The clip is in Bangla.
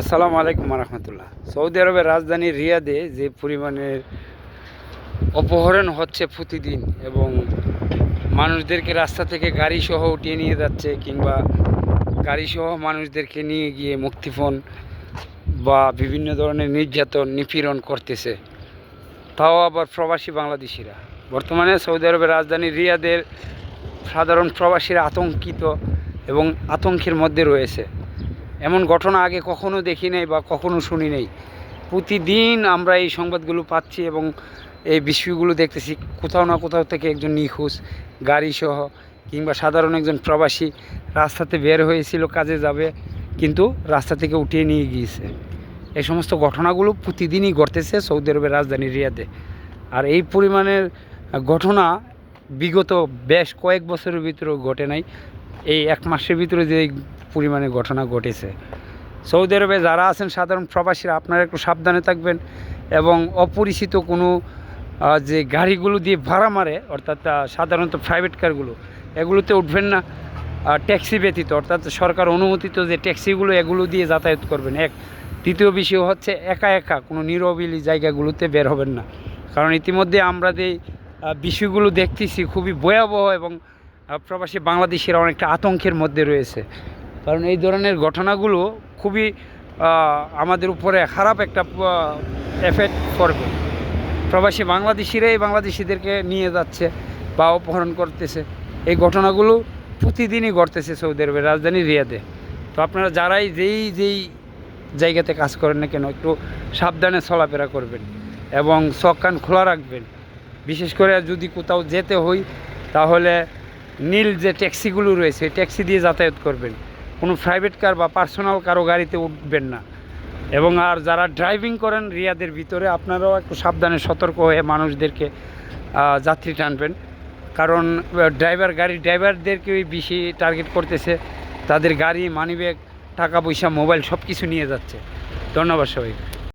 আসসালামু আলাইকুম রহমতুল্লাহ। সৌদি আরবের রাজধানী রিয়াদে যে পরিমাণের অপহরণ হচ্ছে প্রতিদিন এবং মানুষদেরকে রাস্তা থেকে গাড়ি সহ উঠিয়ে নিয়ে যাচ্ছে কিংবা গাড়ি সহ মানুষদেরকে নিয়ে গিয়ে মুক্তিপণ বা বিভিন্ন ধরনের নির্যাতন, নিপীড়ন করতেছে। তাও আবার প্রবাসী বাংলাদেশিরা। বর্তমানে সৌদি আরবের রাজধানী রিয়াদের সাধারণ প্রবাসীরা আতঙ্কিত এবং আতঙ্কের মধ্যে রয়েছে। এমন ঘটনা আগে কখনো দেখি নাই বা কখনো শুনি নাই। প্রতিদিন আমরা এই সংবাদগুলো পাচ্ছি এবং এই বিষয়গুলো দেখতেছি, কোথাও না কোথাও থেকে একজন নিখোঁজ গাড়ি সহ কিংবা সাধারণ একজন প্রবাসী রাস্তাতে বের হয়েছিল, কাজে যাবে, কিন্তু রাস্তা থেকে উঠিয়ে নিয়ে গিয়েছে। এই সমস্ত ঘটনাগুলো প্রতিদিনই ঘটতেছে সৌদি আরবের রাজধানী রিয়াদে। আর এই পরিমাণের ঘটনা বিগত বেশ কয়েক বছরের ভিতরেও ঘটে নাই। এই এক মাসের ভিতরে যে পরিমাণে ঘটনা ঘটেছে। সৌদি আরবে যারা আছেন সাধারণ প্রবাসীরা, আপনারা একটু সাবধানে থাকবেন এবং অপরিচিত কোনো যে গাড়িগুলো দিয়ে ভাড়া মারে, অর্থাৎ সাধারণত প্রাইভেট কারগুলো এগুলোতে উঠবেন না। ট্যাক্সি ব্যতীত, অর্থাৎ সরকার অনুমোদিত যে ট্যাক্সিগুলো এগুলো দিয়ে যাতায়াত করবেন। এক, দ্বিতীয় বিষয় হচ্ছে একা একা কোনো নিরবিলি জায়গাগুলোতে বের হবেন না। কারণ ইতিমধ্যে আমরা যে বিষয়গুলো দেখতেছি, খুবই ভয়াবহ এবং প্রবাসী বাংলাদেশিরা অনেকটা আতঙ্কের মধ্যে রয়েছে। কারণ এই ধরনের ঘটনাগুলো খুবই আমাদের উপরে খারাপ একটা এফেক্ট করবে। প্রবাসী বাংলাদেশিরাই বাংলাদেশিদেরকে নিয়ে যাচ্ছে বা অপহরণ করতেছে। এই ঘটনাগুলো প্রতিদিনই ঘটতেছে সৌদি আরবের রাজধানী রিয়াদে। তো আপনারা যারাই যেই যেই জায়গাতে কাজ করেন না কেন, একটু সাবধানে চলাফেরা করবেন এবং চোখ কান খোলা রাখবেন। বিশেষ করে যদি কোথাও যেতে হই, তাহলে নীল যে ট্যাক্সিগুলো রয়েছে ট্যাক্সি দিয়ে যাতায়াত করবেন। কোনো প্রাইভেট কার বা পার্সোনাল কারও গাড়িতে উঠবেন না। এবং আর যারা ড্রাইভিং করেন রিয়াদের ভিতরে, আপনারাও একটু সাবধানে সতর্ক হয়ে মানুষদেরকে যাত্রী টানবেন। কারণ ড্রাইভার গাড়ির ড্রাইভারদেরকেই বেশি টার্গেট করতেছে। তাদের গাড়ি মানিব্যাগ টাকা পয়সা মোবাইল সব কিছু নিয়ে যাচ্ছে। ধন্যবাদ সবাইকে।